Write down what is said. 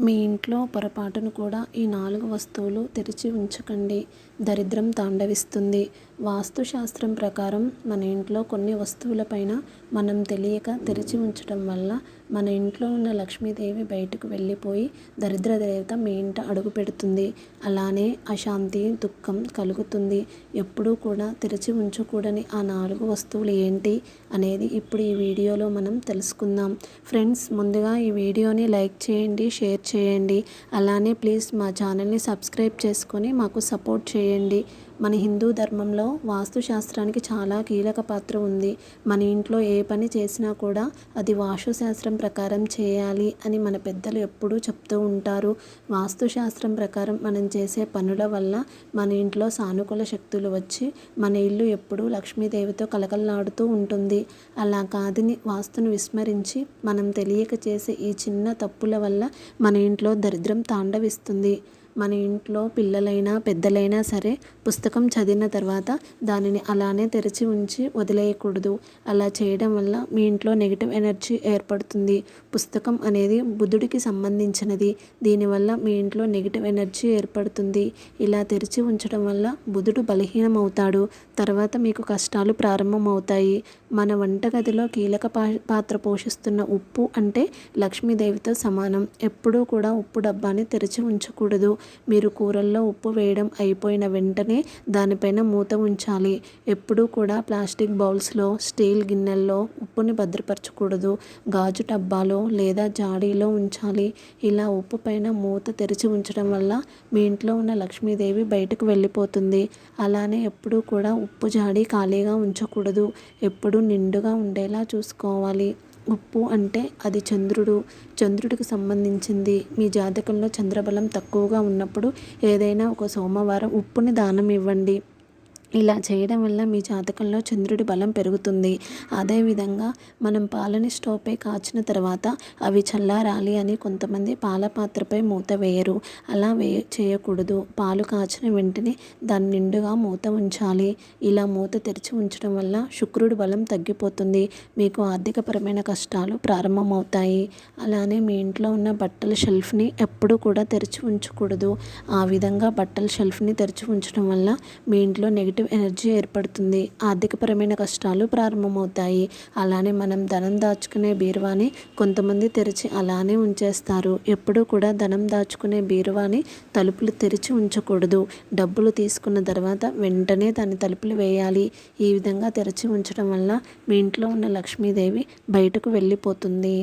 మీ ఇంట్లో పొరపాటున కూడా ఈ నాలుగు వస్తువులు తెరిచి ఉంచకండి. దరిద్రం తాండవిస్తుంది. వాస్తు శాస్త్రం ప్రకారం మన ఇంట్లో కొన్ని వస్తువులపైన మనం తెలియక తెరిచి ఉంచడం వల్ల మన ఇంట్లో ఉన్న లక్ష్మీదేవి బయటకు వెళ్ళిపోయి దరిద్ర దేవత మీ ఇంట అడుగు పెడుతుంది. అలానే అశాంతి దుఃఖం కలుగుతుంది. ఎప్పుడూ కూడా తెరిచి ఉంచకూడని ఆ నాలుగు వస్తువులు ఏంటి అనేది ఇప్పుడు ఈ వీడియోలో మనం తెలుసుకుందాం. ఫ్రెండ్స్ ముందుగా ఈ వీడియోని లైక్ చేయండి షేర్ చేయండి. అలానే ప్లీజ్ మా ఛానల్ని సబ్స్క్రైబ్ చేసుకొని మాకు సపోర్ట్ చేయండి. మన హిందూ ధర్మంలో వాస్తు శాస్త్రానికి చాలా కీలక పాత్ర ఉంది. మన ఇంట్లో ఏ పని చేసినా కూడా అది వాస్తుశాస్త్రం ప్రకారం చేయాలి అని మన పెద్దలు ఎప్పుడూ చెప్తూ ఉంటారు. వాస్తు శాస్త్రం ప్రకారం మనం చేసే పనుల వల్ల మన ఇంట్లో సానుకూల శక్తులు వచ్చి మన ఇల్లు ఎప్పుడూ లక్ష్మీదేవితో కలకల్లాడుతూ ఉంటుంది. అలా కాదని వాస్తును విస్మరించి మనం తెలియక చేసే ఈ చిన్న తప్పుల వల్ల మన ఇంట్లో దరిద్రం తాండవిస్తుంది. మన ఇంట్లో పిల్లలైనా పెద్దలైనా సరే పుస్తకం చదివిన తర్వాత దానిని అలానే తెరిచి ఉంచి వదిలేయకూడదు. అలా చేయడం వల్ల మీ ఇంట్లో నెగిటివ్ ఎనర్జీ ఏర్పడుతుంది. పుస్తకం అనేది బుద్ధుడికి సంబంధించినది. దీనివల్ల మీ ఇంట్లో నెగిటివ్ ఎనర్జీ ఏర్పడుతుంది. ఇలా తెరిచి ఉంచడం వల్ల బుధుడు బలహీనం అవుతాడు తర్వాత మీకు కష్టాలు ప్రారంభమవుతాయి. మన వంటగదిలో కీలక పాత్ర పోషిస్తున్న ఉప్పు అంటే లక్ష్మీదేవితో సమానం. ఎప్పుడూ కూడా ఉప్పు డబ్బాని తెరిచి ఉంచకూడదు. మీరు కూరల్లో ఉప్పు వేయడం అయిపోయిన వెంటనే దానిపైన మూత ఉంచాలి. ఎప్పుడూ కూడా ప్లాస్టిక్ బౌల్స్లో స్టీల్ గిన్నెల్లో ఉప్పుని భద్రపరచకూడదు. గాజు డబ్బాలో లేదా జాడీలో ఉంచాలి. ఇలా ఉప్పు పైన మూత తెరిచి ఉంచడం వల్ల మీ ఇంట్లో ఉన్న లక్ష్మీదేవి బయటకు వెళ్ళిపోతుంది. అలానే ఎప్పుడూ కూడా ఉప్పు జాడీ ఖాళీగా ఉంచకూడదు. ఎప్పుడూ నిండుగా ఉండేలా చూసుకోవాలి. ఉప్పు అంటే అది చంద్రుడు చంద్రుడికి సంబంధించింది. మీ జాతకంలో చంద్రబలం తక్కువగా ఉన్నప్పుడు ఏదైనా ఒక సోమవారం ఉప్పుని దానం ఇవ్వండి. ఇలా చేయడం వల్ల మీ జాతకంలో చంద్రుడి బలం పెరుగుతుంది. అదేవిధంగా మనం పాలని స్టవ్పై కాచిన తర్వాత అవి చల్లారాలి అని కొంతమంది పాల పాత్రపై మూత వేయరు. అలా వే చేయకూడదు. పాలు కాచిన వెంటనే దాన్ని నిండుగా మూత ఉంచాలి. ఇలా మూత తెరిచి ఉంచడం వల్ల శుక్రుడి బలం తగ్గిపోతుంది. మీకు ఆర్థికపరమైన కష్టాలు ప్రారంభమవుతాయి. అలానే మీ ఇంట్లో ఉన్న బట్టల షెల్ఫ్ని ఎప్పుడూ కూడా తెరిచి ఉంచకూడదు. ఆ విధంగా బట్టల షెల్ఫ్ని తెరిచి ఉంచడం వల్ల మీ ఇంట్లో నెగిటివ్ నెగిటివ్ ఎనర్జీ ఏర్పడుతుంది. ఆర్థికపరమైన కష్టాలు ప్రారంభమవుతాయి. అలానే మనం ధనం దాచుకునే బీరువాని కొంతమంది తెరిచి అలానే ఉంచేస్తారు. ఎప్పుడూ కూడా ధనం దాచుకునే బీరువాని తలుపులు తెరిచి ఉంచకూడదు. డబ్బులు తీసుకున్న తర్వాత వెంటనే దాని తలుపులు వేయాలి. ఈ విధంగా తెరిచి ఉంచడం వల్ల మీ ఇంట్లో ఉన్న లక్ష్మీదేవి బయటకు వెళ్ళిపోతుంది.